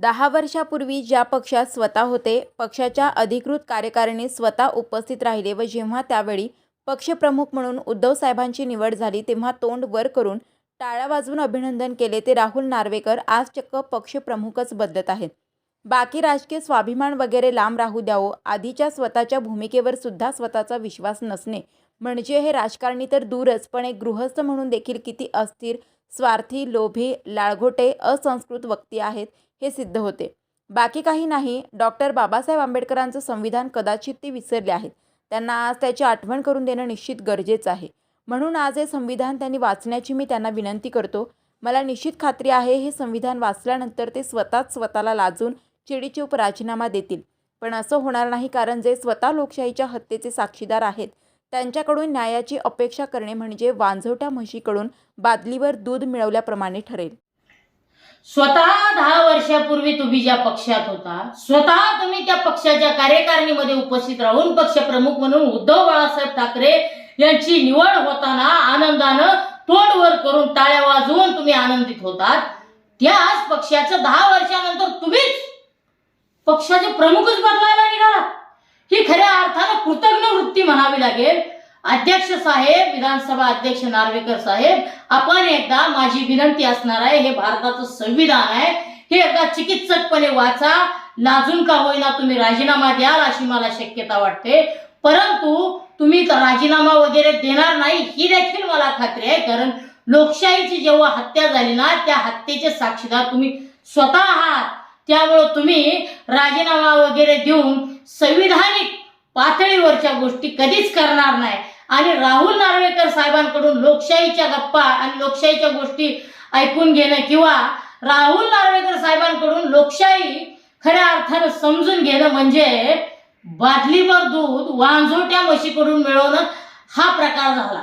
दहा वर्षापूर्वी ज्या पक्षात स्वतः होते पक्षाच्या अधिकृत कार्यकारिणीत स्वतः उपस्थित राहिले व जेव्हा त्यावेळी पक्षप्रमुख म्हणून उद्धव साहेबांची निवड झाली तेव्हा तोंड वर करून टाळ्या वाजवून अभिनंदन केले ते राहुल नार्वेकर आज चक्क पक्षप्रमुखच बदलत आहेत. बाकी राजकीय स्वाभिमान वगैरे लांब राहू द्यावो. आधीच्या स्वतःच्या भूमिकेवर सुद्धा स्वतःचा विश्वास नसणे. म्हणजे हे राजकारणी तर दूरच पण एक गृहस्थ म्हणून देखील किती अस्थिर स्वार्थी लोभी लाळघोटे असंस्कृत व्यक्ती आहेत हे सिद्ध होते. बाकी काही नाही डॉक्टर बाबासाहेब आंबेडकरांचं संविधान कदाचित ते विसरले आहेत. त्यांना आज त्याची आठवण करून देणं निश्चित गरजेचं आहे. म्हणून आज हे संविधान त्यांनी वाचण्याची मी त्यांना विनंती करतो. मला निश्चित खात्री आहे हे संविधान वाचल्यानंतर ते स्वतःच स्वतःला लाजून चिडीचूप राजीनामा देतील. पण असं होणार नाही कारण जे स्वतः लोकशाहीच्या हत्येचे साक्षीदार आहेत त्यांच्याकडून न्यायाची अपेक्षा करणे म्हणजे वांझोट्या म्हशीकडून बादलीवर दूध मिळवल्याप्रमाणे ठरेल. स्वतः दहा वर्षापूर्वी तुम्ही ज्या पक्षात होता स्वतः तुम्ही त्या पक्षाच्या कार्यकारिणीमध्ये उपस्थित राहून पक्षप्रमुख म्हणून उद्धव बाळासाहेब ठाकरे यांची निवड होताना आनंदानं तोंड वर करून टाळ्या वाजवून तुम्ही आनंदित होतात. त्याच पक्षाचं दहा वर्षानंतर तुम्हीच पक्षाचे प्रमुखच बदलायला निघाला. ही खऱ्या अर्थानं कृतज्ञ वृत्ती म्हणावी लागेल. अध्यक्ष साहेब विधानसभा अध्यक्ष नार्वेकर साहेब आपण एकदा माझी विनंती असणार आहे हे भारताचं संविधान आहे. हे एकदा चिकित्सकपणे वाचा. लाजून का होईना तुम्ही राजीनामा द्याल अशी मला शक्यता वाटते. परंतु तुम्ही राजीनामा वगैरे देणार नाही ही देखील मला खात्री आहे. कारण लोकशाहीची जेव्हा हत्या झाली ना त्या हत्येचे साक्षीदार तुम्ही स्वतः आहात. त्यामुळं तुम्ही राजीनामा वगैरे देऊन संविधानिक पातळीवरच्या गोष्टी कधीच करणार नाही. आणि राहुल नार्वेकर साहेबांकडून लोकशाहीच्या गप्पा आणि लोकशाहीच्या गोष्टी ऐकून घेणं किंवा राहुल नार्वेकर साहेबांकडून लोकशाही खऱ्या अर्थानं समजून घेणं म्हणजे बादलीवर दूध वांझोट्या म्हशीकडून मिळवणं हा प्रकार झाला.